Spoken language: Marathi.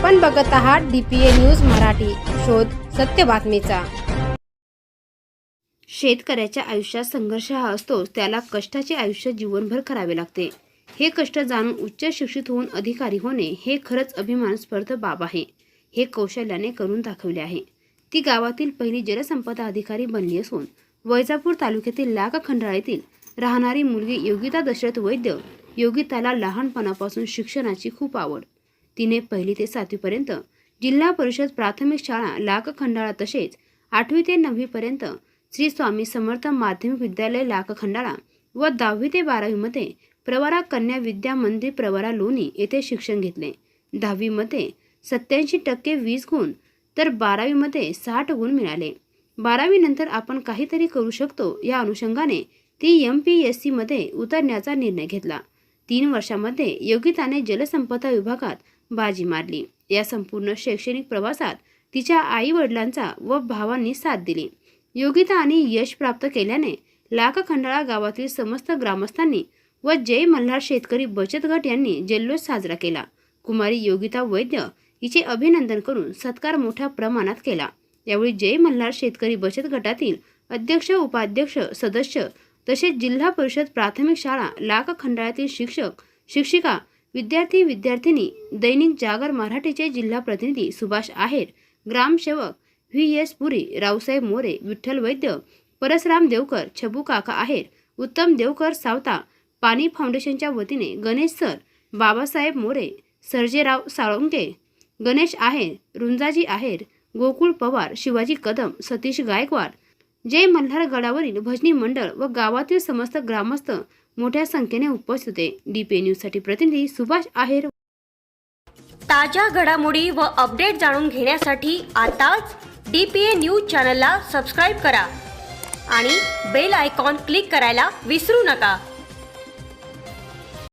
आपण बघत आहात डीपीए न्यूज मराठी. शोध सत्य बातमीचा. शेतकऱ्याच्या आयुष्यात संघर्ष हा असतोच त्याला कष्टाचे आयुष्य जीवनभर करावे लागते. हे कष्ट जाणून उच्च शिक्षित होऊन अधिकारी होणे हे खरंच अभिमानास्पद बाब आहे. हे कौशल्याने करून दाखवले आहे. ती गावातील पहिली जलसंपदा अधिकारी बनली असून वैजापूर तालुक्यातील लाख खंडाळीतील राहणारी मुलगी योगिता दशरथ वैद्य योगिताला लहानपणापासून शिक्षणाची खूप आवड. तिने पहिली ते सातवीपर्यंत जिल्हा परिषद प्राथमिक शाळा लाखखंडाळा तसेच आठवी ते नववीपर्यंत श्री स्वामी समर्थ माध्यमिक विद्यालय लाखखंडाळा व दहावी ते बारावीमध्ये प्रवरा कन्या विद्या मंदिर प्रवरा लोणी येथे शिक्षण घेतले. दहावीमध्ये सत्याऐंशी टक्के वीस गुण तर बारावीमध्ये साठ गुण मिळाले. बारावीनंतर आपण काहीतरी करू शकतो या अनुषंगाने ती एम पी एस सीमध्ये उतरण्याचा निर्णय घेतला. तीन वर्षामध्ये योगिताने जलसंपदा विभागात बाजी मारली. या संपूर्ण शैक्षणिक प्रवासात तिच्या आई वडिलांचा व भावांनी साथ दिली. योगिता आणि यश प्राप्त केल्याने लाख खंडाळा गावातील समस्त ग्रामस्थांनी व जय मल्हार शेतकरी बचत गट यांनी जल्लोष साजरा केला. कुमारी योगिता वैद्य हिचे अभिनंदन करून सत्कार मोठ्या प्रमाणात केला. यावेळी जय मल्हार शेतकरी बचत गटातील अध्यक्ष उपाध्यक्ष सदस्य तसेच जिल्हा परिषद प्राथमिक शाळा लाख खंडाळ्यातील शिक्षक शिक्षिका विद्यार्थी विद्यार्थिनी दैनिक जागर मराठीचे जिल्हा प्रतिनिधी सुभाष आहेर ग्रामसेवक व्ही एस पुरी रावसाहेब मोरे विठ्ठल वैद्य परसराम देवकर छबू काका आहेर उत्तम देवकर सावता पाणी फाउंडेशनच्या वतीने गणेश सर बाबासाहेब मोरे सर्जेराव साळुंके गणेश आहेर रुंजाजी आहेर गोकुळ पवार शिवाजी कदम सतीश गायकवाड जय मल्हार गडावरील भजनी मंडळ व गावातील समस्त ग्रामस्थ मोठ्या संख्येने उपस्थित होते. डीपी न्यूजसाठी प्रतिनिधी सुभाष आहेर. ताज्या घडामोडी व अपडेट जाणून घेण्यासाठी आताच डी पी ए न्यूज चॅनलला सबस्क्राईब करा आणि बेल आयकॉन क्लिक करायला विसरू नका.